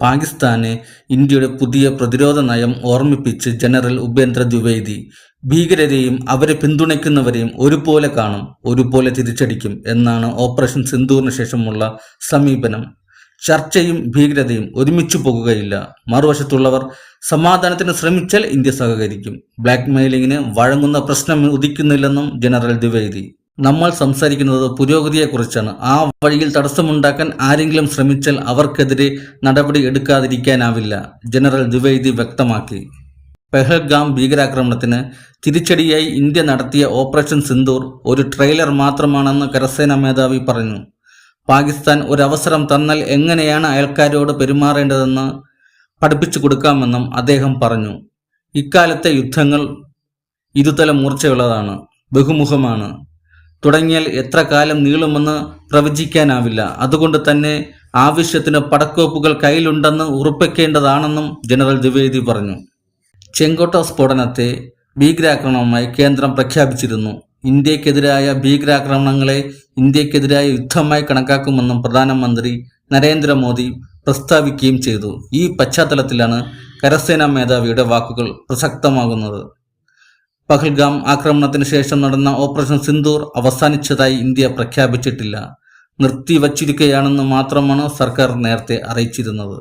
പാകിസ്ഥാനെ ഇന്ത്യയുടെ പുതിയ പ്രതിരോധ നയം ഓർമ്മിപ്പിച്ച് ജനറൽ ഉപേന്ദ്ര ദ്വിവേദി. ഭീകരരെയും അവരെ പിന്തുണയ്ക്കുന്നവരെയും ഒരുപോലെ കാണും ഒരുപോലെ തിരിച്ചടിക്കും എന്നാണ് ഓപ്പറേഷൻ സിന്ധൂറിന് ശേഷമുള്ള സമീപനം. ചർച്ചയും ഭീകരതയും ഒരുമിച്ചു പോകുകയില്ല. മറുവശത്തുള്ളവർ സമാധാനത്തിന് ശ്രമിച്ചാൽ ഇന്ത്യ സഹകരിക്കും. ബ്ലാക്ക് മെയിലിങ്ങിന് വഴങ്ങുന്ന പ്രശ്നം ഉദിക്കുന്നില്ലെന്നും ജനറൽ ദ്വിവേദി. നമ്മൾ സംസാരിക്കുന്നത് പുരോഗതിയെക്കുറിച്ചാണ്. ആ വഴിയിൽ തടസ്സമുണ്ടാക്കാൻ ആരെങ്കിലും ശ്രമിച്ചാൽ അവർക്കെതിരെ നടപടി എടുക്കാതിരിക്കാനാവില്ല ജനറൽ ദ്വിവേദി വ്യക്തമാക്കി. പെഹൽഗാം ഭീകരാക്രമണത്തിന് തിരിച്ചടിയായി ഇന്ത്യ നടത്തിയ ഓപ്പറേഷൻ സിന്ദൂർ ഒരു ട്രെയിലർ മാത്രമാണെന്ന് കരസേനാ മേധാവി പറഞ്ഞു. പാകിസ്ഥാൻ ഒരവസരം തന്നാൽ എങ്ങനെയാണ് അയൽക്കാരോട് പെരുമാറേണ്ടതെന്ന് പഠിപ്പിച്ചു കൊടുക്കാമെന്നും അദ്ദേഹം പറഞ്ഞു. ഇക്കാലത്തെ യുദ്ധങ്ങൾ ഇരുതല മൂർച്ചയുള്ളതാണ് ബഹുമുഖമാണ്. തുടങ്ങിയാൽ എത്ര കാലം നീളുമെന്ന് പ്രവചിക്കാനാവില്ല. അതുകൊണ്ട് തന്നെ ആവശ്യത്തിന് പടക്കോപ്പുകൾ കയ്യിലുണ്ടെന്ന് ഉറപ്പിക്കേണ്ടതാണെന്നും ജനറൽ ദ്വിവേദി പറഞ്ഞു. ചെങ്കോട്ട സ്ഫോടനത്തെ ഭീകരാക്രമണമായി കേന്ദ്രം പ്രഖ്യാപിച്ചിരുന്നു. ഇന്ത്യക്കെതിരായ ഭീകരാക്രമണങ്ങളെ ഇന്ത്യക്കെതിരായ യുദ്ധമായി കണക്കാക്കുമെന്നും പ്രധാനമന്ത്രി നരേന്ദ്രമോദി പ്രസ്താവിക്കുകയും ചെയ്തു. ഈ പശ്ചാത്തലത്തിലാണ് കരസേനാ മേധാവിയുടെ വാക്കുകൾ പ്രസക്തമാകുന്നത്. പഹൽഗാം ആക്രമണത്തിന് ശേഷം നടന്ന ഓപ്പറേഷൻ സിന്ദൂർ അവസാനിച്ചതായി ഇന്ത്യ പ്രഖ്യാപിച്ചിട്ടില്ല. നിർത്തിവച്ചിരിക്കുകയാണെന്ന് മാത്രമാണ് സർക്കാർ നേരത്തെ അറിയിച്ചിരുന്നത്.